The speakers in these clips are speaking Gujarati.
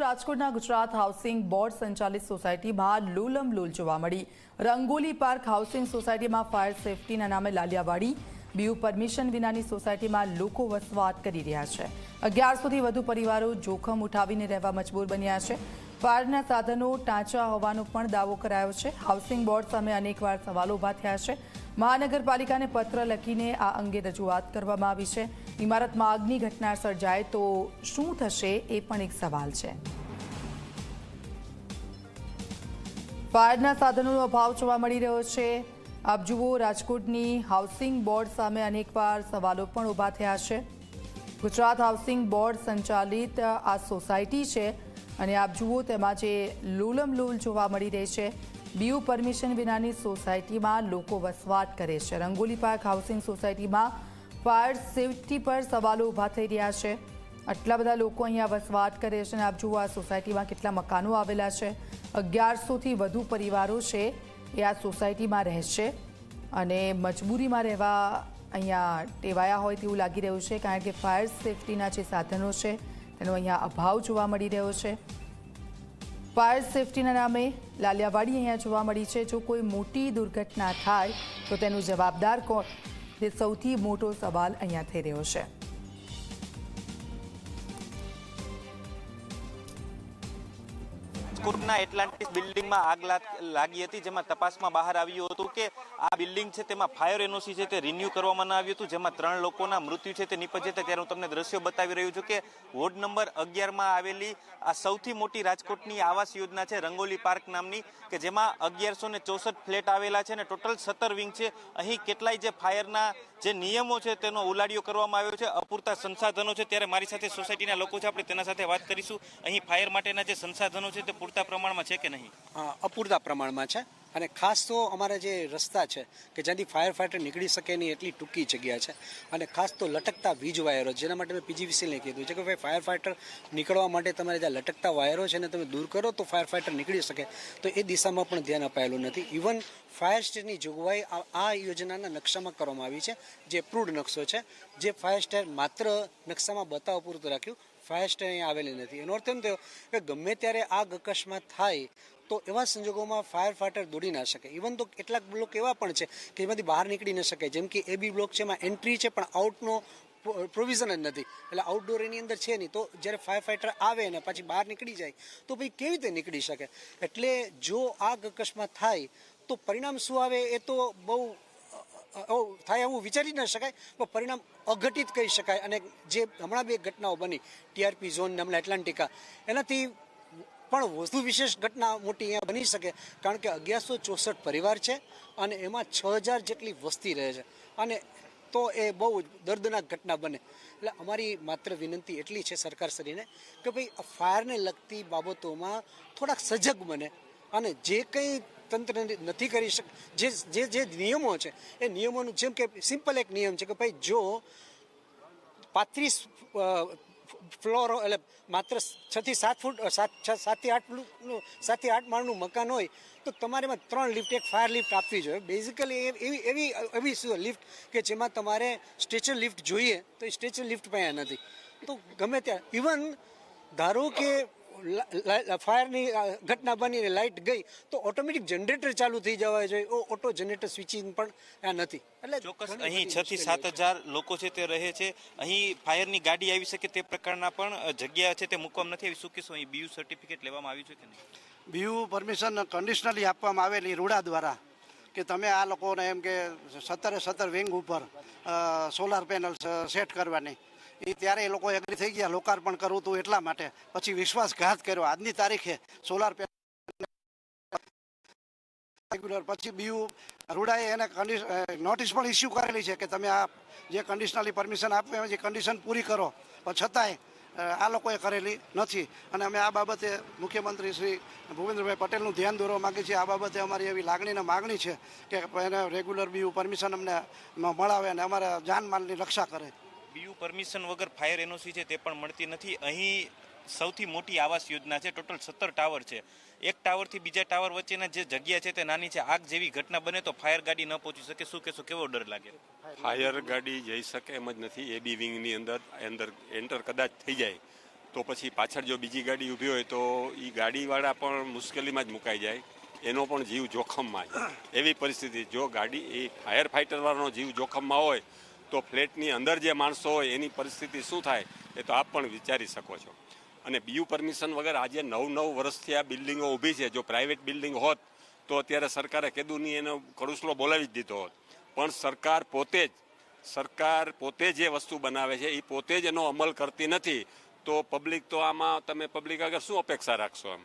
રાજકોટના ગુજરાત હાઉસિંગ બોર્ડ સંચાલિત સોસાયટીમાં લૂલમ લૂલ જોવા મળી. રંગોલી પાર્ક હાઉસિંગ સોસાયટીમાં ફાયર સેફટીના નામે લાલિયાવાડી. બીયુ પરમિશન વિનાની સોસાયટીમાં લોકો વસવાટ કરી રહ્યા છે. અગિયારસોથી વધુ પરિવારો જોખમ ઉઠાવીને રહેવા મજબૂર બન્યા છે. ફાયરના સાધનો ટાંચા હોવાનો પણ દાવો કરાયો છે. હાઉસિંગ બોર્ડ સામે અનેકવાર સવાલો ઊભા થયા છે. મહાનગરપાલિકાને પત્ર લખીને આ અંગે રજૂઆત કરવામાં આવી છે. ઇમારતમાં આગની ઘટના સર્જાય તો શું થશે એ પણ એક સવાલ છે. ફાયરના સાધનોનો અભાવ જોવા મળી રહ્યો છે. આપ જુઓ, રાજકોટની હાઉસિંગ બોર્ડ સામે અનેકવાર સવાલો પણ ઊભા થયા છે. ગુજરાત હાઉસિંગ બોર્ડ સંચાલિત આ સોસાયટી છે અને આપ જુઓ, તેમાં જે લૂલમ લૂલ જોવા મળી રહી છે. બીયુ પરમિશન વિનાની સોસાયટીમાં લોકો વસવાટ કરે છે. રંગોલી પાર્ક હાઉસિંગ સોસાયટીમાં ફાયર સેફટી પર સવાલો ઊભા થઈ રહ્યા છે. આટલા બધા લોકો અહીંયા વસવાટ કરે છે અને આપ જુઓ આ સોસાયટીમાં કેટલા મકાનો આવેલા છે. અગિયારસોથી વધુ પરિવારો છે એ આ સોસાયટીમાં રહેશે અને મજબૂરીમાં રહેવા અહીંયા ટેવાયા હોય તેવું લાગી રહ્યું છે, કારણ કે ફાયર સેફટીના જે સાધનો છે, તેનો અહીંયા અભાવ જોવા મળી રહ્યો છે. ફાયર સેફટીના નામે લાલિયાવાડી અહીંયા જોવા મળી છે. જો કોઈ મોટી દુર્ઘટના થાય, તો તેનું જવાબદાર કોણ? તે સૌથી મોટો સવાલ અહીંયા થઈ રહ્યો છે. રાજકોટના એટલાન્ટિસ બિલ્ડિંગમાં આગ લાગી હતી, જેમાં તપાસમાં બહાર આવ્યું હતું કે આ બિલ્ડિંગ છે તેમાં ફાયર એનઓસી છે તે રિન્યુ કરવામાં આવ્યું હતું, જેમાં ત્રણ લોકોના મૃત્યુ છે તે નીપજ્યા હતા. ત્યારે હું તમને દ્રશ્યો બતાવી રહ્યું છું કે વોર્ડ નંબર અગિયારમાં આવેલી આ સૌથી મોટી રાજકોટની આવાસ યોજના છે રંગોલી પાર્ક નામની, કે જેમાં અગિયારસો ને ચોસઠ ફ્લેટ આવેલા છે અને ટોટલ સત્તર વિંગ છે. અહીં કેટલાય જે ફાયરના જે નિયમો છે તેનો ઉલાડિયો કરવામાં આવ્યો છે. અપૂરતા સંસાધનો છે. ત્યારે મારી સાથે સોસાયટીના લોકો છે. આપણે તેના સાથે વાત કરીશું. અહીં ફાયર માટેના જે સંસાધનો છે તે પૂરતા પ્રમાણમાં છે કે નહીં? અપૂરતા પ્રમાણમાં છે. અને ખાસ તો અમારા જે રસ્તા છે, કે જ્યાંથી ફાયર ફાઈટર નીકળી શકે નહીં એટલી ટૂંકી જગ્યા છે. અને ખાસ તો લટકતા વીજ વાયરો જેના માટે મેં પીજીવીસીને કીધું છે કે ભાઈ ફાયર ફાઈટર નીકળવા માટે તમારે જ્યાં લટકતા વાયરો છે ને તમે દૂર કરો તો ફાયર ફાઈટર નીકળી શકે. તો એ દિશામાં પણ ધ્યાન અપાયેલું નથી. ઇવન ફાયર સ્ટેટની જોગવાઈ આ- યોજનાના નકશામાં કરવામાં આવી છે, જે એપ્રુવડ નકશો છે, જે ફાયર સ્ટેશન માત્ર નકશામાં બતાવવા પૂરતું રાખ્યું ફાયર સ્ટેશન અહીંયા આવેલી નથી. એનો અર્થ એમ થયો કે ગમે ત્યારે આગ અકસ્માત થાય, તો એવા સંજોગોમાં ફાયર ફાઈટર દોડી ના શકે. ઇવન તો કેટલાક બ્લોક એવા પણ છે કે એમાંથી બહાર નીકળી ન શકે. જેમ કે એ બી બ્લોક છે, એમાં એન્ટ્રી છે, પણ આઉટનો પ્રોવિઝન જ નથી. એટલે આઉટડોર એની અંદર છે નહીં. તો જ્યારે ફાયર ફાઈટર આવે ને પછી બહાર નીકળી જાય, તો ભાઈ કેવી રીતે નીકળી શકે? એટલે જો આગ અકસ્માત થાય, તો પરિણામ શું આવે? એ તો બહુ થાય એવું વિચારી ન શકાય, પણ પરિણામ અઘટિત કહી શકાય. અને જે હમણાં બે ઘટનાઓ બની, ટીઆરપી ઝોન ને હમણાં એટલાન્ટિકા. એનાથી પણ વધુ વિશેષ ઘટના મોટી અહીંયા બની શકે, કારણ કે અગિયારસો ચોસઠ પરિવાર છે અને એમાં છ હજાર જેટલી વસ્તી રહે છે. અને તો એ બહુ દર્દનાક ઘટના બને. એટલે અમારી માત્ર વિનંતી એટલી છે સરકારશ્રીને કે ભાઈ ફાયરને લગતી બાબતોમાં થોડાક સજગ બને. અને જે કંઈ તંત્ર નથી કરી શક જે જે જે નિયમો છે, એ નિયમોનું જેમ કે સિમ્પલ એક નિયમ છે કે ભાઈ જો પાંત્રીસ ફ્લોર એટલે માત્ર છથી સાત ફૂટ સાત, છ સાતથી આઠ સાતથી આઠ માળનું મકાન હોય, તો તમારે એમાં ત્રણ લિફ્ટ, એક ફાયર લિફ્ટ આપવી જોઈએ. બેઝિકલી એવી એવી એવી લિફ્ટ કે જેમાં તમારે સ્ટેચર લિફ્ટ જોઈએ, તો એ સ્ટેચર લિફ્ટ પણ નથી. તો ગમે ત્યાં ઇવન ધારો કે ફાયરની ઘટના બની અને લાઇટ ગઈ તો ઓટોમેટિક જનરેટર ચાલુ થઈ જવા જોઈએ ઓટો જનરેટર સ્વિચિંગ પણ આ નથી. એટલે ચોક્કસ અહીં છ થી સાત હજાર લોકો છે તે રહે છે. અહીં ફાયરની ગાડી આવી શકે તે પ્રકારના પણ જગ્યા છે તે મૂકવામાં નથી આવી. શું કહેશો? અહીં બીયુ સર્ટિફિકેટ લેવામાં આવ્યું છે કે નહીં? બીયુ પરમિશન કન્ડિશનલી આપવામાં આવેલી રૂડા દ્વારા કે તમે આ લોકોને એમ કે સત્તરે સત્તર વિંગ ઉપર સોલાર પેનલ સેટ કરવાની. એ ત્યારે એ લોકો એગ્રી થઈ ગયા, લોકાર્પણ કરવું હતું એટલા માટે. પછી વિશ્વાસઘાત કર્યો. આજની તારીખે સોલાર રેગ્યુલર પછી બીયુ રૂડાએ એને નોટિસ પણ ઇસ્યુ કરેલી છે કે તમે આ જે કન્ડિશનલી પરમિશન એમાં જે કન્ડિશન પૂરી કરો. પણ છતાંય આ લોકોએ કરેલી નથી. અને અમે આ બાબતે મુખ્યમંત્રી શ્રી ભૂપેન્દ્રભાઈ પટેલનું ધ્યાન દોરવા માગીએ છીએ. આ બાબતે અમારી એવી લાગણીને માગણી છે કે એને રેગ્યુલર બીયું પરમિશન અમને મળાવે અને અમારા જાનમાલની રક્ષા કરે. બીયુ પરમિશન વગર ફાયર એનઓસી છે તે પણ મળતી નથી. અહીં સૌથી મોટી આવાસ યોજના છે, ટોટલ સત્તર ટાવર છે. એક ટાવરથી બીજા ટાવર વચ્ચેના જે જગ્યા છે તે નાની છે. આગ જેવી ઘટના બને તો ફાયર ગાડી ન પહોંચી શકે. શું કહેશો, કેવો ડર લાગે? ફાયર ગાડી જઈ શકે એમ જ નથી. એ બી વિંગની અંદર અંદર એન્ટર કદાચ થઈ જાય. તો પછી પાછળ જો બીજી ગાડી ઊભી હોય તો એ ગાડીવાળા પણ મુશ્કેલીમાં જ મુકાઈ જાય. એનો પણ જીવ જોખમમાં એવી પરિસ્થિતિ, જો ગાડી, એ ફાયર ફાઇટરવાળાનો જીવ જોખમમાં હોય તો ફ્લેટની અંદર જે માણસો હોય, એની પરિસ્થિતિ શું થાય, એ તો આપ પણ વિચારી શકો છો. અને બીયુ પરમિશન વગર આજે નવ નવ વર્ષથી આ બિલ્ડિંગો ઊભી છે. જો પ્રાઇવેટ બિલ્ડિંગ હોત, તો અત્યારે સરકારે કીધું નહીં એનો કડુસલો બોલાવી જ દીધો હોત. પણ સરકાર પોતે જ, સરકાર પોતે જે વસ્તુ બનાવે છે એ પોતે જ એનો અમલ કરતી નથી. તો પબ્લિક તો આમાં, તમે પબ્લિક આગળ શું અપેક્ષા રાખશો એમ?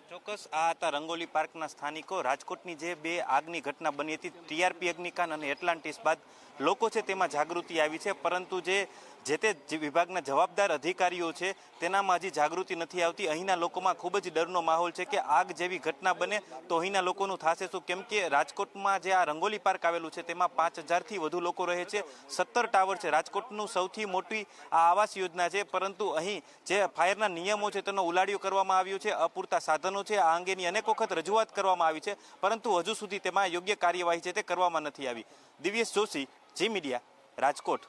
ચોક્કસ આ હતા રંગોલી પાર્કના સ્થાનિકો. રાજકોટની જે બે આગની ઘટના બની હતી, ટીઆરપી અગ્નિકાંડ અને એટલાન્ટિસ બાદ લોકો છે તેમાં જાગૃતિ આવી છે. પરંતુ જે જે તે વિભાગના જવાબદાર અધિકારીઓ છે, તેનામાં હજી જાગૃતિ નથી આવતી. અહીંના લોકોમાં ખૂબ જ ડરનો માહોલ છે કે આગ જેવી ઘટના બને તો અહીંના લોકોનું થશે શું? કેમ કે રાજકોટમાં જે આ રંગોલી પાર્ક આવેલું છે, તેમાં પાંચ હજારથી વધુ લોકો રહે છે. સત્તર ટાવર છે. રાજકોટનું સૌથી મોટી આ આવાસ યોજના છે. પરંતુ અહીં જે ફાયરના નિયમો છે, તેનો ઉલાડિયો કરવામાં આવ્યો છે. અપૂરતા સાધનો છે, આ અંગેની અનેક વખત રજૂઆત કરવામાં આવી છે, પરંતુ હજુ સુધી તેમાં યોગ્ય કાર્યવાહી છે તે કરવામાં નથી આવી. Divyesh Joshi, Zee media, Rajkot.